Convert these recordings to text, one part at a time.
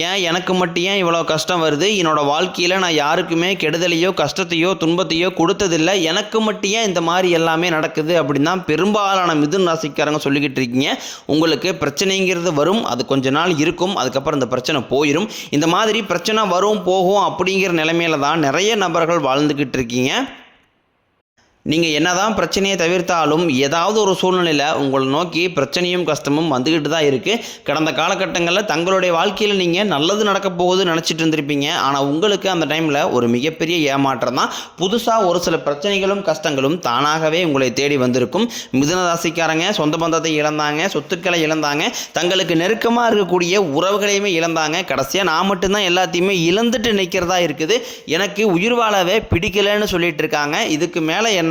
ஏன் எனக்கு மட்டும் ஏன் இவ்வளோ கஷ்டம் வருது? என்னோடய வாழ்க்கையில் நான் யாருக்குமே கெடுதலையோ கஷ்டத்தையோ துன்பத்தையோ கொடுத்ததில்ல. எனக்கு மட்டும் ஏன் இந்த மாதிரி எல்லாமே நடக்குது அப்படின்னு தான் பெரும்பாலான மிதுன் ராசிக்காரங்க சொல்லிக்கிட்டு இருக்கீங்க. உங்களுக்கு பிரச்சனைங்கிறது வரும் அது கொஞ்ச நாள் இருக்கும் அதுக்கப்புறம் இந்த பிரச்சனை போயிடும் இந்த மாதிரி பிரச்சனை வரும் போகும் அப்படிங்கிற நிலைமையில தான் நிறைய நபர்கள் வாழ்ந்துக்கிட்டு இருக்கீங்க. நீங்கள் என்னதான் பிரச்சனையை தவிர்த்தாலும் ஏதாவது ஒரு சூழ்நிலையில் உங்களை நோக்கி பிரச்சனையும் கஷ்டமும் வந்துக்கிட்டு தான் இருக்குது கடந்த காலகட்டங்களில் தங்களுடைய வாழ்க்கையில் நீங்கள் நல்லது நடக்க போகுதுன்னு நினச்சிட்டு இருந்திருப்பீங்க. ஆனால் உங்களுக்கு அந்த டைமில் ஒரு மிகப்பெரிய ஏமாற்றம் தான். புதுசாக ஒரு சில பிரச்சனைகளும் கஷ்டங்களும் தானாகவே உங்களை தேடி வந்திருக்கும். மிதுன ராசிக்காரங்க சொந்த பந்தத்தை இழந்தாங்க சொத்துக்களை இழந்தாங்க தங்களுக்கு நெருக்கமாக இருக்கக்கூடிய உறவுகளையுமே இழந்தாங்க. கடைசியாக நான் மட்டும்தான் எல்லாத்தையுமே இழந்துட்டு நிற்கிறதா இருக்குது. எனக்கு உயிர் வாழவே பிடிக்கலைன்னு சொல்லிட்டு இருக்காங்க. இதுக்கு மேலே என்ன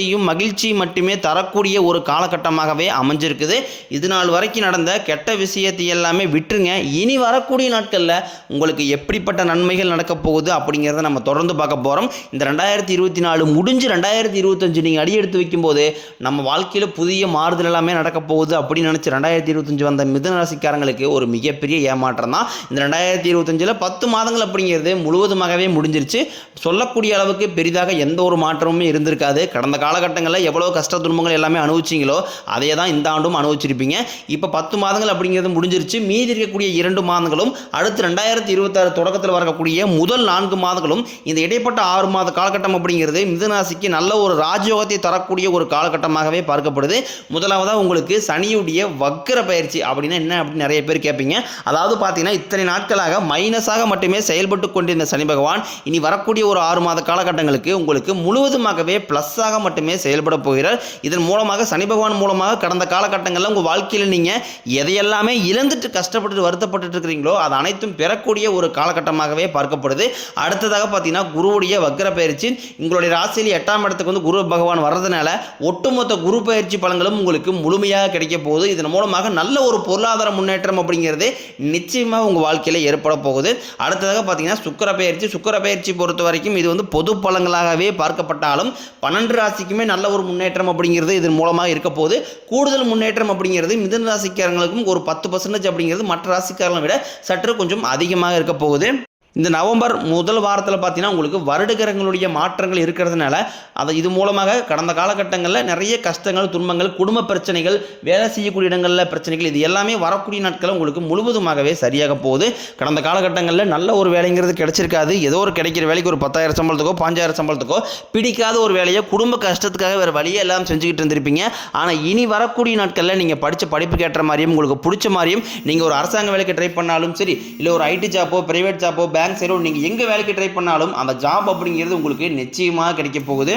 சந்தோஷத்தையும் மகிழ்ச்சியும் மட்டுமே தரக்கூடிய ஒரு காலகட்டமாகவே அமைஞ்சிருக்குது. இது நாள் வரைக்கும் நடந்த கெட்ட விஷயத்தை எல்லாமே விட்டுருங்க. இனி வரக்கூடிய நாட்களில் உங்களுக்கு எப்படிப்பட்ட நன்மைகள் நடக்க போகுது அப்படிங்கிறத நம்ம தொடர்ந்து பார்க்க போகிறோம் இந்த ரெண்டாயிரத்தி இருபத்தி நாலு முடிஞ்சு ரெண்டாயிரத்தி இருபத்தஞ்சு நீங்கள் அடி எடுத்து வைக்கும்போது நம்ம வாழ்க்கையில் புதிய மாறுதல் எல்லாமே நடக்க போகுது அப்படின்னு நினச்சி ரெண்டாயிரத்தி இருபத்தஞ்சு வந்த மிதுன ராசிக்காரங்களுக்கு ஒரு மிகப்பெரிய ஏமாற்றம் தான். இந்த ரெண்டாயிரத்தி இருபத்தஞ்சில் பத்து மாதங்கள் அப்படிங்கிறது முழுவதுமாகவே முடிஞ்சிருச்சு. சொல்லக்கூடிய அளவுக்கு பெரிதாக எந்த ஒரு மாற்றமுமே இருந்திருக்காது. கடந்த காலகட்டங்களில் எவ்வளோ கஷ்ட துன்பங்கள் எல்லாமே அனுபவிச்சிங்களோ அதையே தான் இந்த ஆண்டும் அனுபவிச்சிருப்பீங்க. இப்போ பத்து மாதங்கள் அப்படிங்கிறது முடிஞ்சிருச்சு. மீதி இருக்கக்கூடிய இரண்டு மாதங்களும் அடுத்து ரெண்டாயிரத்தி இருபத்தாறு தொடக்கத்தில் வரக்கூடிய முதல் நான்கு மாதங்களும் இந்த இடைப்பட்ட ஆறு மாத காலகட்டம் அப்படிங்கிறது மிதுனாசிக்கு நல்ல ஒரு ராஜயோகத்தை தரக்கூடிய ஒரு காலகட்டமாகவே பார்க்கப்படுது. முதலாவதாக உங்களுக்கு சனியுடைய வக்கர பயிற்சி அப்படின்னா என்ன அப்படின்னு நிறைய பேர் கேட்பீங்க. அதாவது பார்த்தீங்கன்னா இத்தனை நாட்களாக மைனஸாக மட்டுமே செயல்பட்டு கொண்டிருந்த சனி பகவான் இனி வரக்கூடிய ஒரு ஆறு மாத காலகட்டங்களுக்கு உங்களுக்கு முழுவதுமாகவே ப்ளஸ்ஸாக மட்டும் மட்டுமே செயல்பட போகிறார். இதன் மூலமாக சனி பகவான் மூலமாக கடந்த காலகட்டங்களில் உங்கள் வாழ்க்கையில் நீங்கள் எதையெல்லாமே இழந்துட்டு கஷ்டப்பட்டு வருத்தப்பட்டு இருக்கிறீங்களோ அது அனைத்தும் பெறக்கூடிய ஒரு காலகட்டமாகவே பார்க்கப்படுது. அடுத்ததாக பார்த்தீங்கன்னா குருவுடைய வக்கர பயிற்சி. உங்களுடைய ராசியில் எட்டாம் இடத்துக்கு வந்து குரு பகவான் வர்றதுனால ஒட்டுமொத்த குரு பயிற்சி பலன்களும் உங்களுக்கு முழுமையாக கிடைக்க போகுது. இதன் மூலமாக நல்ல ஒரு பொருளாதார முன்னேற்றம் அப்படிங்கிறது நிச்சயமாக உங்கள் வாழ்க்கையில் ஏற்பட போகுது. அடுத்ததாக பார்த்தீங்கன்னா சுக்கர பயிற்சி. சுக்கர பயிற்சி பொறுத்த வரைக்கும் இது வந்து பொது பலங்களாகவே பார்க்கப்பட்டாலும் பன்னெண்டு ராசிக்கு ராசிக்குமே நல்ல ஒரு முன்னேற்றம் அப்படிங்கிறது இதன் மூலமாக இருக்க போது கூடுதல் முன்னேற்றம் அப்படிங்கிறது மிதன ராசிக்காரங்களுக்கும் ஒரு பத்து பர்சன்டேஜ் அப்படிங்கிறது மற்ற ராசிக்காரங்களை விட சற்று கொஞ்சம் அதிகமாக இருக்க போகுது. இந்த நவம்பர் முதல் வாரத்தில் பார்த்தீங்கன்னா உங்களுக்கு வருடகிரகங்களுடைய மாற்றங்கள் இருக்கிறதுனால அதை இது மூலமாக கடந்த காலகட்டங்களில் நிறைய கஷ்டங்கள் துன்பங்கள் குடும்ப பிரச்சனைகள் வேலை செய்யக்கூடிய இடங்களில் பிரச்சனைகள் இது எல்லாமே வரக்கூடிய நாட்களில் உங்களுக்கு முழுவதுமாகவே சரியாக போகுது. கடந்த காலகட்டங்களில் நல்ல ஒரு வேலைங்கிறது கிடைச்சிருக்காது. ஏதோ ஒரு கிடைக்கிற வேலைக்கு ஒரு பத்தாயிரம் சம்பளத்துக்கோ பாஞ்சாயிரம் சம்பளத்துக்கோ பிடிக்காத ஒரு வேலையை குடும்ப கஷ்டத்துக்காக வேறு வழியே எல்லாம் செஞ்சுக்கிட்டு இருந்திருப்பீங்க. ஆனால் இனி வரக்கூடிய நாட்களில் நீங்கள் படித்த படிப்புக்கு ஏற்ற மாதிரியும் உங்களுக்கு பிடிச்ச மாதிரியும் நீங்கள் ஒரு அரசாங்க வேலைக்கு ட்ரை பண்ணாலும் சரி இல்லை ஒரு ஐடி ஜாப்போ ப்ரைவேட் ஜாப்போ பேங்க் சைடோ நீங்கள் எங்கே வேலைக்கு ட்ரை பண்ணாலும் அந்த ஜாப் அப்படிங்கிறது உங்களுக்கு நிச்சயமாக கிடைக்க போகுது.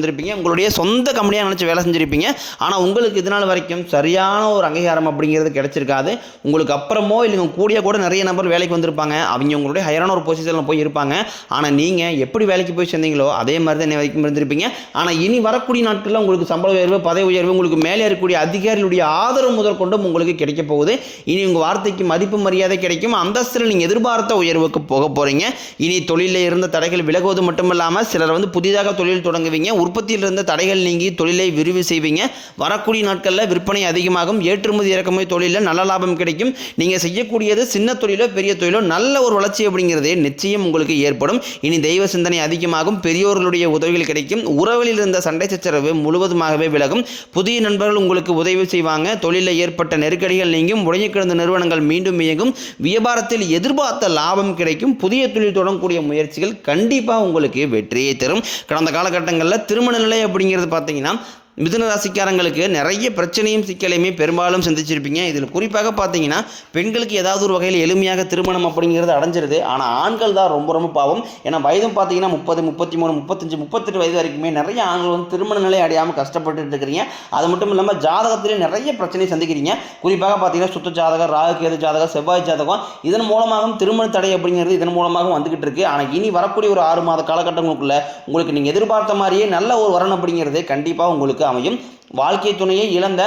வந்திருப்பீங்க. உங்களுடைய சொந்த கம்பெனியாக நினச்சி வேலை செஞ்சுருப்பீங்க. ஆனால் உங்களுக்கு இதனால் வரைக்கும் சரியான ஒரு அங்கீகாரம் அப்படிங்கிறது கிடச்சிருக்காது. உங்களுக்கு அப்புறமோ இல்லை கூடிய கூட நிறைய நபர் வேலைக்கு வந்திருப்பாங்க. அவங்க உங்களுடைய ஹையரான ஒரு பொசிஷனில் போய் இருப்பாங்க. ஆனால் நீங்கள் எப்படி வேலைக்கு போய் சேர்ந்தீங்களோ அதே மாதிரி தான் என்ன வரைக்கும் இருந்திருப்பீங்க. ஆனால் இனி வரக்கூடிய நாட்களில் உங்களுக்கு சம்பள உயர்வு பதவி உயர்வு உங்களுக்கு மேலே இருக்கக்கூடிய அதிகாரிகளுடைய ஆதரவு முதல் கொண்டும் உங்களுக்கு கிடைக்க போகுது. இனி உங்கள் வார்த்தைக்கு மதிப்பு மரியாதை கிடைக்கும். அந்தஸ்தில் நீங்கள் எதிர்பார்த்த உயர்வுக்கு போக போகிறீங்க இனி தொழிலில் இருந்த தடைகள் விலகுவது மட்டுமல்லாமல் சிலர் வந்து புதிதாக தொழில் தொடங்குவீங்க. உற்பத்தியில் இருந்த தடைகள் நீங்கி தொழிலை விரிவு செய்வீங்க. வரக்கூடிய நாட்களில் விற்பனை அதிகமாகும். ஏற்றுமதி இறக்குமதி தொழிலில் நல்ல லாபம் கிடைக்கும். நீங்கள் செய்யக்கூடியது சின்ன தொழிலோ பெரிய தொழிலோ நல்ல ஒரு வளர்ச்சி அப்படிங்கிறதே நிச்சயம் உங்களுக்கு ஏற்படும். இனி தெய்வ சிந்தனை அதிகமாகும். பெரியோர்களுடைய உதவிகள் கிடைக்கும். உறவுகளில் இருந்த சண்டை சச்சரவு முழுவதுமாகவே விலகும். புதிய நண்பர்கள் உங்களுக்கு உதவி செய்வாங்க. தொழிலில் ஏற்பட்ட நெருக்கடிகள் நீங்கும். உடைய கிடந்த நிறுவனங்கள் மீண்டும் இயங்கும். வியாபாரத்தில் எதிர்பார்த்த லாபம் கிடைக்கும். புதிய தொழில் தொடங்கக்கூடிய முயற்சிகள் கண்டிப்பாக உங்களுக்கு வெற்றியை தரும். கடந்த காலகட்டங்களில் திருமண நிலை அப்படிங்கிறது பார்த்தீங்கன்னா மிதுன ராசிக்காரங்களுக்கு நிறைய பிரச்சனையும் சிக்கலையுமே பெரும்பாலும் சந்திச்சிருப்பீங்க. இதில் குறிப்பாக பார்த்தீங்கன்னா பெண்களுக்கு ஏதாவது ஒரு வகையில் எளிமையாக திருமணம் அப்படிங்கிறது அடைஞ்சிருது. ஆனால் ஆண்கள் தான் ரொம்ப ரொம்ப பாவம். ஏன்னா வயதும் பார்த்தீங்கன்னா முப்பது முப்பத்தி மூணு முப்பத்தஞ்சு முப்பத்தெட்டு வயது வரைக்குமே நிறைய ஆண்கள் வந்து திருமண நிலை அடையாமல் கஷ்டப்பட்டு இருக்கிறீங்க. அது மட்டும் இல்லாமல் ஜாதகத்திலே நிறைய பிரச்சனை சந்திக்கிறீங்க. குறிப்பாக பார்த்தீங்கன்னா சுத்த ஜாதகம் ராகுகேது ஜாதகம் செவ்வாய் ஜாதகம் இதன் மூலமாகவும் திருமண தடை அப்படிங்கிறது இதன் மூலமாகவும் வந்துகிட்டு இருக்கு. ஆனால் இனி வரக்கூடிய ஒரு ஆறு மாத காலகட்டங்களுக்குள்ள உங்களுக்கு நீங்கள் எதிர்பார்த்த மாதிரியே நல்ல ஒரு வரணும் அப்படிங்கிறது கண்டிப்பாக உங்களுக்கு அமையும் வாழ்க்கை துணையை இழந்த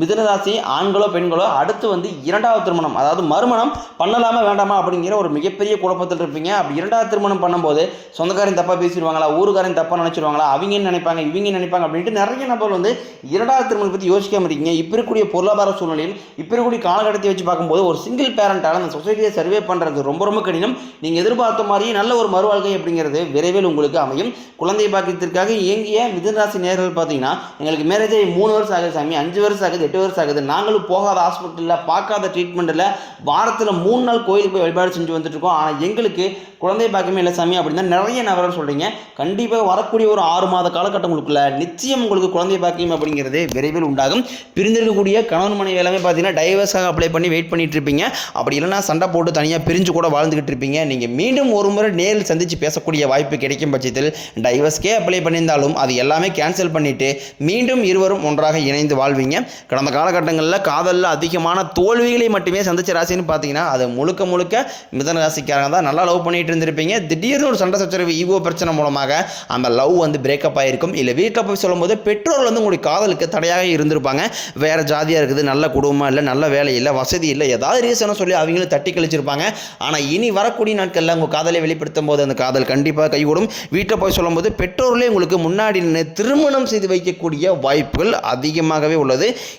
மிதுனராசி ஆண்களோ பெண்களோ அடுத்து வந்து இரண்டாவது திருமணம் அதாவது மறுமணம் பண்ணலாமா வேண்டாமா அப்படிங்கிற ஒரு மிகப்பெரிய குழப்பத்தில் இருப்பீங்க. அப்படி இரண்டாவது திருமணம் பண்ணும்போது சொந்தக்காரன் தப்பாக பேசிடுவாங்களா ஊருக்காரன் தப்பாக நினச்சிடுவாங்களா அவங்க என்ன நினைப்பாங்க இவங்க என்ன நினைப்பாங்க அப்படின்ட்டு நிறைய நபர்கள் வந்து இரண்டாவது திருமணம் பற்றி யோசிக்காமல் இருக்கீங்க. இப்போ இருக்கக்கூடிய பொருளாதார சூழ்நிலையில் இப்போ இருக்கக்கூடிய காலகட்டத்தை வச்சு பார்க்கும்போது ஒரு சிங்கிள் பேரண்டால் அந்த சொசைட்டியை சர்வே பண்ணுறது ரொம்ப ரொம்ப கடினம். நீங்கள் எதிர்பார்த்த மாதிரியே நல்ல ஒரு மறுவாழ்க்கை அப்படிங்கிறது விரைவில் உங்களுக்கு அமையும். குழந்தை பாக்கியத்திற்காக இயங்கிய மிதுனராசி நேர்கள் பார்த்தீங்கன்னா எங்களுக்கு மேரேஜ் மூணு வருஷம் ஆகுது சாமி அஞ்சு வருஷம் ஆகுது. எட்டு வருஷம் ஆகுது நாங்களும் போகாத ஹாஸ்பிட்டலில் பார்க்காத ட்ரீட்மெண்ட்டில் வாரத்தில் மூணு நாள் கோயிலுக்கு போய் வழிபாடு செஞ்சு வந்துட்டு இருக்கோம் ஆனால் எங்களுக்கு குழந்தை பாக்கியமே இல்லை சாமி அப்படின்னு நிறைய நபர்கள் சொல்கிறீங்க கண்டிப்பாக வரக்கூடிய ஒரு ஆறு மாத காலகட்டங்களுக்குள்ள நிச்சயம் உங்களுக்கு குழந்தை பாக்கியம் அப்படிங்கிறது விரைவில் உண்டாகும். பிரிந்திருக்கக்கூடிய கணவன் மனைவி எல்லாமே பார்த்தீங்கன்னா டைவர்ஸாக அப்ளை பண்ணி வெயிட் பண்ணிட்டு இருப்பீங்க. அப்படி இல்லைன்னா சண்டை போட்டு தனியாக பிரிஞ்சு கூட வாழ்ந்துக்கிட்டு இருப்பீங்க. நீங்கள் மீண்டும் ஒரு முறை நேரில் சந்தித்து பேசக்கூடிய வாய்ப்பு கிடைக்கும் பட்சத்தில் டைவர்ஸ்க்கே அப்ளை பண்ணியிருந்தாலும் அது எல்லாமே கேன்சல் பண்ணிவிட்டு மீண்டும் இருவரும் ஒன்றாக இணைந்து வாழ்வீங்க. கடந்த காலகட்டங்களில் காதலில் அதிகமான தோல்விகளை மட்டுமே சந்திச்ச ராசின்னு பார்த்தீங்கன்னா அது முழுக்க முழுக்க மிதன ராசிக்காரங்க தான். நல்லா லவ் பண்ணிட்டு இருந்திருப்பீங்க. திடீர்னு ஒரு சண்டை சச்சரவு ஈகோ பிரச்சனை மூலமாக அந்த லவ் வந்து பிரேக்கப் ஆகிருக்கும் இல்லை வீட்டில் போய் சொல்லும்போது பெற்றோர்கள் வந்து உங்களுடைய காதலுக்கு தடையாக இருந்திருப்பாங்க. வேறு ஜாதியாக இருக்குது நல்ல குடும்பம் இல்லை நல்ல வேலை இல்லை வசதி இல்லை ஏதாவது ரீசனை சொல்லி அவங்களும் தட்டி கழிச்சிருப்பாங்க. ஆனால் இனி வரக்கூடிய நாட்களில் உங்கள் காதலை வெளிப்படுத்தும் போது அந்த காதல் கண்டிப்பாக கைகூடும். வீட்டில் போய் சொல்லும்போது பெற்றோர்களே உங்களுக்கு முன்னாடி நின்று திருமணம் செய்து வைக்கக்கூடிய வாய்ப்புகள் அதிகமாகவே உள்ளது.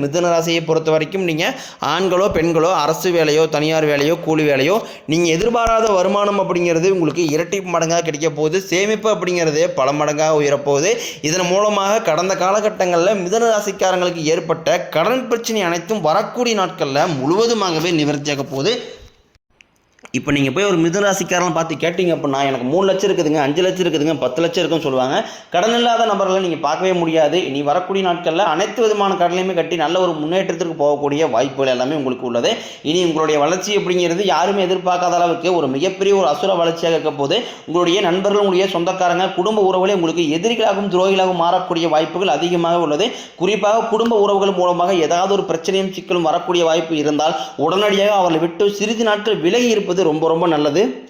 மிதுன ராசியை பொறுத்த வரைக்கும் நீங்கள் ஆண்களோ பெண்களோ அரசு வேலையோ தனியார் வேலையோ கூலி வேலையோ நீங்கள் எதிர்பாராத வருமானம் அப்படிங்கிறது உங்களுக்கு இரட்டி மடங்காக கிடைக்க போகுது. சேமிப்பு அப்படிங்கிறது பல மடங்காக உயரப்போகுது. இதன் மூலமாக கடந்த காலகட்டங்களில் மிதுன ராசிக்காரங்களுக்கு ஏற்பட்ட கடன் பிரச்சனை அனைத்தும் வரக்கூடிய நாட்களில் முழுவதுமாகவே நிவர்த்தியாக போகுது. இப்போ நீங்கள் போய் ஒரு மிதுராசிக்காரன் பார்த்து கேட்டிங்க அப்படின்னா எனக்கு மூணு லட்சம் இருக்குதுங்க அஞ்சு லட்சம் இருக்குதுங்க பத்து லட்சம் இருக்குன்னு சொல்லுவாங்க. கடன் இல்லாத நபர்களை நீங்கள் பார்க்கவே முடியாது. இனி வரக்கூடிய நாட்களில் அனைத்து விதமான கடனையுமே கட்டி நல்ல ஒரு முன்னேற்றத்திற்கு போகக்கூடிய வாய்ப்புகள் எல்லாமே உங்களுக்கு உள்ளது. இனி உங்களுடைய வளர்ச்சி அப்படிங்கிறது யாருமே எதிர்பார்க்காத அளவுக்கு ஒரு மிகப்பெரிய ஒரு அசுர வளர்ச்சியாக இருக்க போது உங்களுடைய நண்பர்கள் உங்களுடைய சொந்தக்காரங்க குடும்ப உறவுகளே உங்களுக்கு எதிரிகளாகவும் துரோகிகளாகவும் மாறக்கூடிய வாய்ப்புகள் அதிகமாக உள்ளது. குறிப்பாக குடும்ப உறவுகள் மூலமாக ஏதாவது ஒரு பிரச்சனையும் சிக்கலும் வரக்கூடிய வாய்ப்பு இருந்தால் உடனடியாக அவர்களை விட்டு சிறிது நாட்கள் விலகி இருப்பது ரொம்ப ரொம்ப நல்லது.